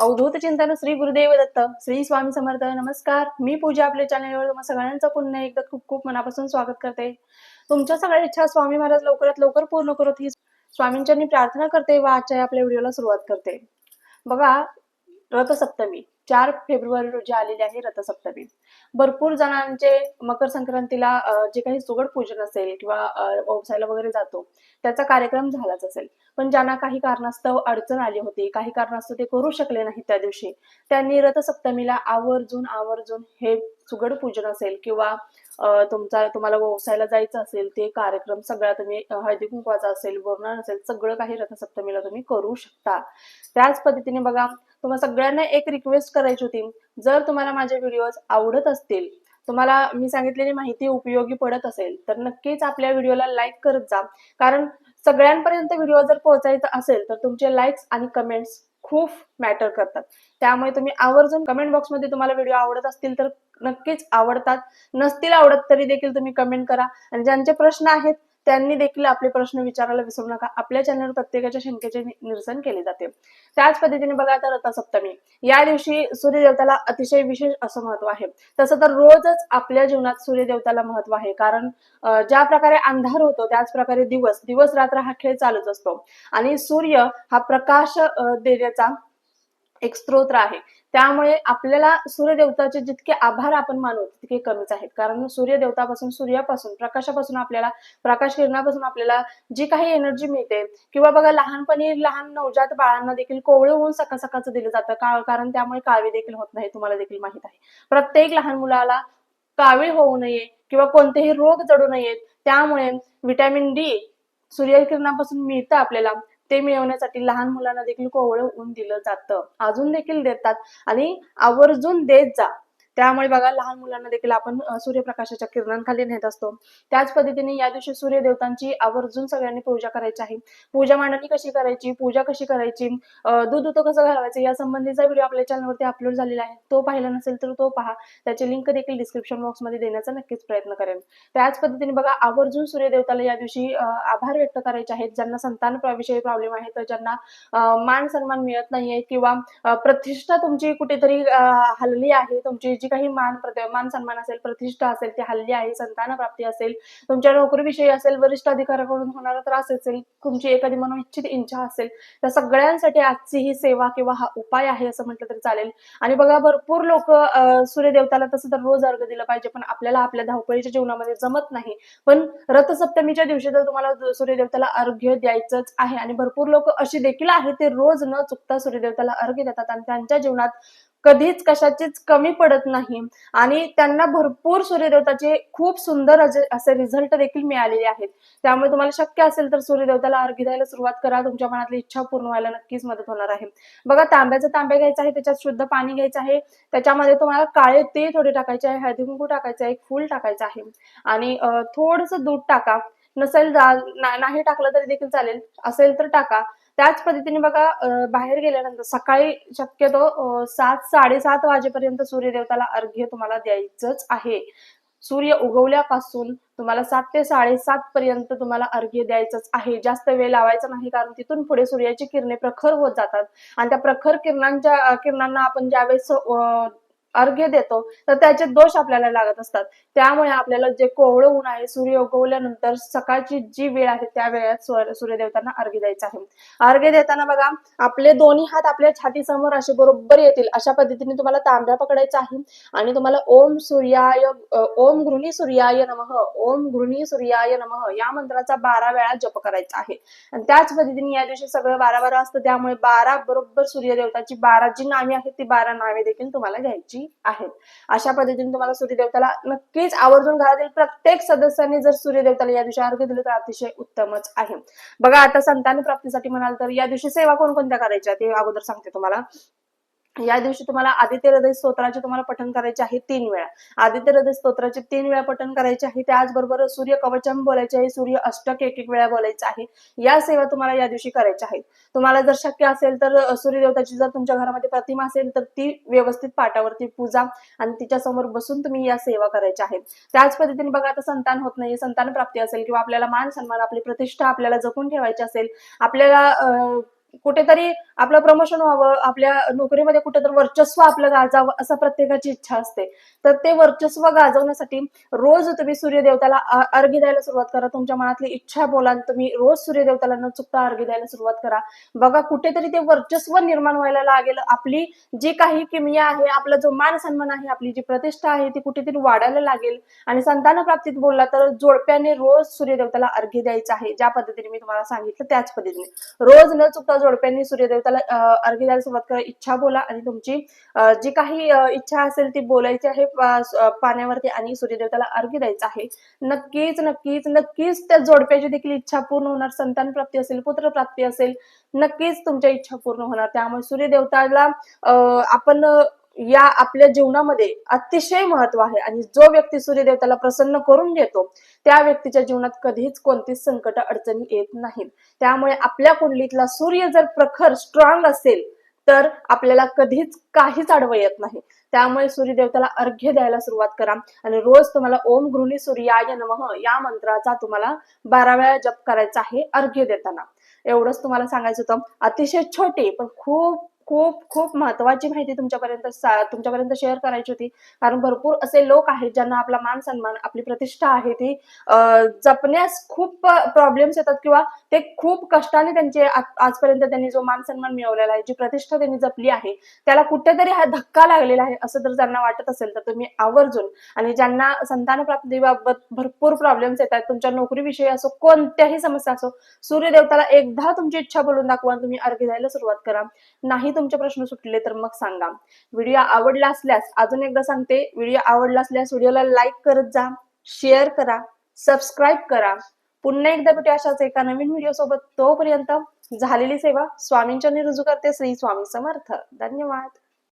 अवधूत चिंतन श्री गुरुदेव दत्त श्री स्वामी समर्थ नमस्कार. मी पूजा आपल्या चॅनलवर तुम्हा सगळ्यांचं पुन्हा एकदा खूप खूप मनापासून स्वागत करते. तुमच्या सगळ्या इच्छा स्वामी महाराज लवकरात लवकर पूर्ण करत ही स्वामींच्यानी प्रार्थना करते व आजच्या आपल्या व्हिडिओला सुरुवात करते. बघा रथसप्तमी. चार फेब्रुवारी रोजी आलेली आहे रथसप्तमी. भरपूर जणांचे मकर संक्रांतीला जे काही सुगड पूजन असेल किंवा व्यवसायाला वगैरे जातो त्याचा कार्यक्रम झालाच असेल. पण ज्यांना काही कारणास्तव अडचण आली होती काही कारणास्तव ते करू शकले नाही त्या दिवशी त्यांनी रथसप्तमीला आवर्जून आवर्जून हे सुगड पूजन असेल किंवा तुमचा तुम्हाला व्यवसायाला जायचं असेल ते कार्यक्रम सगळा तुम्ही हळदी कुंकवाचा असेल वर्णन असेल सगळं काही रथसप्तमीला तुम्ही करू शकता. त्याच पद्धतीने बघा तुम्हाला सगळ्यांना एक रिक्वेस्ट करायची होती. जर तुम्हाला माझे व्हिडिओज आवडत असतील तुम्हाला मी सांगितलेली माहिती उपयोगी पडत असेल तर नक्कीच आपल्या व्हिडिओला लाईक करत जा. कारण सगळ्यांपर्यंत व्हिडिओ जर पोहोचायचा असेल तर तुमचे लाईक्स आणि कमेंट्स खूप मॅटर करतात. त्यामुळे तुम्ही आवर्जून कमेंट बॉक्समध्ये तुम्हाला व्हिडिओ आवडत असतील तर नक्कीच आवडतात. नसतील आवडत तरी देखील तुम्ही कमेंट करा. आणि ज्यांचे प्रश्न आहेत त्यांनी देखील आपले प्रश्न विचारायला विसरू नका. आपल्या चॅनलवर प्रत्येकाच्या शंकेचे निरसन केले जाते. त्याच पद्धतीने बघा आता रथसप्तमी. या दिवशी सूर्यदेवताला अतिशय विशेष असं महत्त्व आहे. तसं तर रोजच आपल्या जीवनात सूर्यदेवताला महत्त्व आहे. कारण ज्या प्रकारे अंधार होतो त्याच प्रकारे दिवस दिवस रात्र हा खेळ चालूच असतो. आणि सूर्य हा प्रकाश देण्याचा एक स्त्रोत्र आहे. त्यामुळे आपल्याला सूर्यदेवताचे जितके आभार आपण मानू तितके कमीच आहेत. कारण सूर्यदेवतापासून सूर्यापासून प्रकाशापासून आपल्याला प्रकाश किरणापासून आपल्याला जी काही एनर्जी मिळते किंवा बघा लहानपणी लहान नवजात बाळांना देखील कोवळे होऊन सकाळ सकाळचं दिलं जातं. का कारण त्यामुळे काळवी देखील होत नाही तुम्हाला देखील माहीत आहे. प्रत्येक लहान मुलाला कावीळ होऊ नये किंवा कोणतेही रोग जडू नयेत त्यामुळे विटॅमिन डी सूर्यकिरणापासून मिळतं आपल्याला. ते मिळवण्यासाठी लहान मुलांना देखील कोवळं ऊन दिलं जातं. अजून देखील देतात. आणि आवर्जून देत जा. त्यामुळे बघा लहान मुलांना देखील आपण सूर्यप्रकाशाच्या किरणांखाली नेत असतो. त्याच पद्धतीने या दिवशी सूर्यदेवतांची आवर्जून सगळ्यांनी पूजा करायची आहे. पूजा मांडणी कशी करायची? पूजा कशी करायची? दूध होतं कसं घालवायचं? या संबंधीचा व्हिडिओ आपल्या चॅनलवरती अपलोड झालेला आहे. तो पाहिला नसेल तर तो पहा. त्याची लिंक देखील डिस्क्रिप्शन बॉक्समध्ये देण्याचा नक्कीच प्रयत्न करेन. त्याच पद्धतीने बघा आवर्जून सूर्यदेवताला या दिवशी आभार व्यक्त करायचे आहेत. ज्यांना संतान विषयी प्रॉब्लेम आहे तर ज्यांना मान सन्मान मिळत नाहीये किंवा प्रतिष्ठा तुमची कुठेतरी हलली आहे तुमची जी काही मान मान सन्मान असेल प्रतिष्ठा असेल ती हल्ली आहे संतान प्राप्ती असेल तुमच्या नोकरीविषयी असेल वरिष्ठ अधिकाऱ्याकडून होणारा त्रास असेल तुमची एखादी मनोइच्छित इच्छा असेल त्या सगळ्यांसाठी आजची ही सेवा किंवा हा उपाय आहे असं म्हटलं तरी चालेल. आणि बघा भरपूर लोक सूर्यदेवताला तसं तर रोज अर्घ दिलं पाहिजे पण आपल्याला आपल्या धावपळीच्या जीवनामध्ये जमत नाही. पण रथसप्तमीच्या दिवशी तर तुम्हाला सूर्यदेवताला अर्घ्य द्यायचंच आहे. आणि भरपूर लोक अशी देखील आहेत ते रोज न चुकता सूर्यदेवताला अर्घ्य देतात आणि त्यांच्या जीवनात कधीच कशाचीच कमी पडत नाही. आणि त्यांना भरपूर सूर्यदेवताचे खूप सुंदर असे- रिझल्ट देखील मिळालेले आहेत. त्यामुळे तुम्हाला शक्य असेल तर सूर्यदेवताला अर्घ्य द्यायला सुरुवात करा. तुमच्या मनातली इच्छा पूर्ण व्हायला नक्कीच मदत होणार आहे. बघा तांब्याचं तांब्या घ्यायचं आहे त्याच्यात शुद्ध पाणी घ्यायचं आहे. त्याच्यामध्ये तुम्हाला काळे ते थोडे टाकायचे आहे हळदी कुंकू टाकायचं आहे फूल टाकायचं आहे. आणि थोडस दूध टाका. नसेल ना- नाही टाकलं तरी देखील चालेल. असेल तर टाका. त्याच पद्धतीने बघा बाहेर गेल्यानंतर सकाळी शक्यतो सात साडेसात वाजेपर्यंत सूर्यदेवताला अर्घ्य तुम्हाला द्यायचंच आहे. सूर्य उगवल्यापासून तुम्हाला सात ते साडेसात पर्यंत तुम्हाला अर्घ्य द्यायचंच आहे. जास्त वेळ लावायचा नाही कारण तिथून पुढे सूर्याची किरणे प्रखर होत जातात. आणि त्या प्रखर किरणांच्या किरणांना आपण ज्यावेळेस अर्घ्य देतो तर त्याचे दोष आपल्याला लागत असतात. त्यामुळे आपल्याला जे कोवळं ऊन आहे सूर्य उगवल्यानंतर सकाळची जी वेळ आहे त्या वेळात सूर्यदेवतांना अर्घ्य द्यायचं आहे. अर्घ्य देताना बघा आपले दोन्ही हात आपल्या छातीसमोर असे बरोबर येतील अशा पद्धतीने तुम्हाला तांब्या पकडायचा आहे. आणि तुम्हाला ओम सूर्याय ओम गृणी सूर्याय नमः ओम गृणी सूर्याय नमः या मंत्राचा बारा वेळा जप करायचा आहे. आणि त्याच पद्धतीने या दिवशी सगळं बारा बारा असतं त्यामुळे बारा बरोबर सूर्यदेवताची बारा जी नावे आहेत ती बारा नावे देखील तुम्हाला घ्यायची आहेत. अशा पद्धतीने तुम्हाला सूर्यदेवताला नक्कीच आवर्जून घरातील प्रत्येक सदस्यांनी जर सूर्यदेवताला या दिवशी अर्घ्य दिलं तर अतिशय उत्तमच आहे. बघा आता संतान प्राप्तीसाठी म्हणाल तर या दिवशी सेवा कोणकोणत्या करायच्या ते अगोदर सांगते तुम्हाला. या दिवशी तुम्हाला आदित्य हृदय स्तोत्राचे तुम्हाला पठण करायचे आहे तीन वेळा. आदित्य हृदय स्तोत्राचे तीन वेळा पठण करायचे आहे. त्याचबरोबर सूर्य कवचम बोलायचे आहे. सूर्य अष्टक एक एक वेळा बोलायचं आहे. या सेवा तुम्हाला या दिवशी करायच्या आहेत. तुम्हाला जर शक्य असेल तर सूर्यदेवताची जर तुमच्या घरामध्ये प्रतिमा असेल तर ती व्यवस्थित पाटावरती पूजा आणि तिच्या समोर बसून तुम्ही या सेवा करायच्या आहेत. त्याच पद्धतीने बघा आता संतान होत नाही संतान प्राप्ती असेल किंवा आपल्याला मान सन्मान आपली प्रतिष्ठा आपल्याला जपून ठेवायची असेल आपल्याला कुठेतरी आपलं प्रमोशन व्हावं आपल्या नोकरीमध्ये कुठेतरी वर्चस्व आपलं गाजावं असं प्रत्येकाची इच्छा असते. तर ते वर्चस्व गाजवण्यासाठी रोज तुम्ही सूर्यदेवताला अर्घ्य द्यायला सुरुवात करा. तुमच्या मनातली इच्छा बोला तुम्ही रोज सूर्यदेवताला न चुकता अर्घ्य द्यायला सुरुवात करा. बघा कुठेतरी ते वर्चस्व निर्माण व्हायला लागेल. आपली जी काही किमया आहे आपला जो मान सन्मान आहे आपली जी प्रतिष्ठा आहे ती कुठेतरी वाढायला लागेल. आणि संतान प्राप्तीत बोलला तर जोडप्याने रोज सूर्यदेवताला अर्घ्य द्यायचं आहे. ज्या पद्धतीने मी तुम्हाला सांगितलं त्याच पद्धतीने. रोज न चुकता जोडप्यांनी सूर्यदेवताला अर्घ्य द्यायला सुरुवात करा इच्छा बोला आणि तुमची जी काही इच्छा असेल ती बोलायची आहे पाण्यावरती आणि सूर्यदेवताला अर्घ्य द्यायचं आहे. नक्कीच नक्कीच नक्कीच त्या जोडप्याची देखील इच्छा पूर्ण होणार. संतान प्राप्ती असेल पुत्र प्राप्ती असेल नक्कीच तुमच्या इच्छा पूर्ण होणार. त्यामुळे सूर्यदेवताला आपण या आपल्या जीवनामध्ये अतिशय महत्त्व आहे. आणि जो व्यक्ती सूर्यदेवताला प्रसन्न करून घेतो त्या व्यक्तीच्या जीवनात कधीच कोणतीच संकट अडचणी येत नाहीत. त्यामुळे आपल्या कुंडलीतला सूर्य जर प्रखर स्ट्रॉंग असेल तर आपल्याला कधीच काहीच आडवं येत नाही. त्यामुळे सूर्यदेवताला अर्घ्य द्यायला सुरुवात करा. आणि रोज तुम्हाला ओम गृहिणी सूर्याय नमः या मंत्राचा तुम्हाला बारा वेळा जप करायचा आहे अर्घ्य देताना. एवढंच तुम्हाला सांगायचं होतं. अतिशय छोटी पण खूप खूप खूप महत्वाची माहिती तुमच्यापर्यंत तुमच्यापर्यंत शेअर करायची होती. कारण भरपूर असे लोक आहेत ज्यांना आपला मान सन्मान आपली प्रतिष्ठा आहे ती जपण्यास खूप प्रॉब्लेम्स येतात किंवा ते खूप कष्टाने त्यांचे आजपर्यंत त्यांनी जो मान सन्मान मिळवलेला आहे जी प्रतिष्ठा त्यांनी जपली आहे त्याला कुठेतरी हा धक्का लागलेला आहे असं जर त्यांना वाटत असेल तर तुम्ही आवर्जून आणि ज्यांना संतान प्राप्तीबाबत भरपूर प्रॉब्लेम्स येतात तुमच्या नोकरीविषयी असो कोणत्याही समस्या असो सूर्यदेवताला एकदा तुमची इच्छा बोलून दाखवा तुम्ही अर्घ्य द्यायला सुरुवात करा. नाही तुमचे प्रश्न सुटले तर मग सांगा. व्हिडिओ आवडला असल्यास अजून एकदा सांगते व्हिडिओ आवडला असल्यास व्हिडिओला लाईक करत जा शेअर करा सबस्क्राईब करा. पुन्हा एकदा भेटू अशाच एका नवीन व्हिडिओ सोबत. तोपर्यंत झालेली सेवा स्वामींच्या रुजू करते श्री स्वामी समर्थ. धन्यवाद.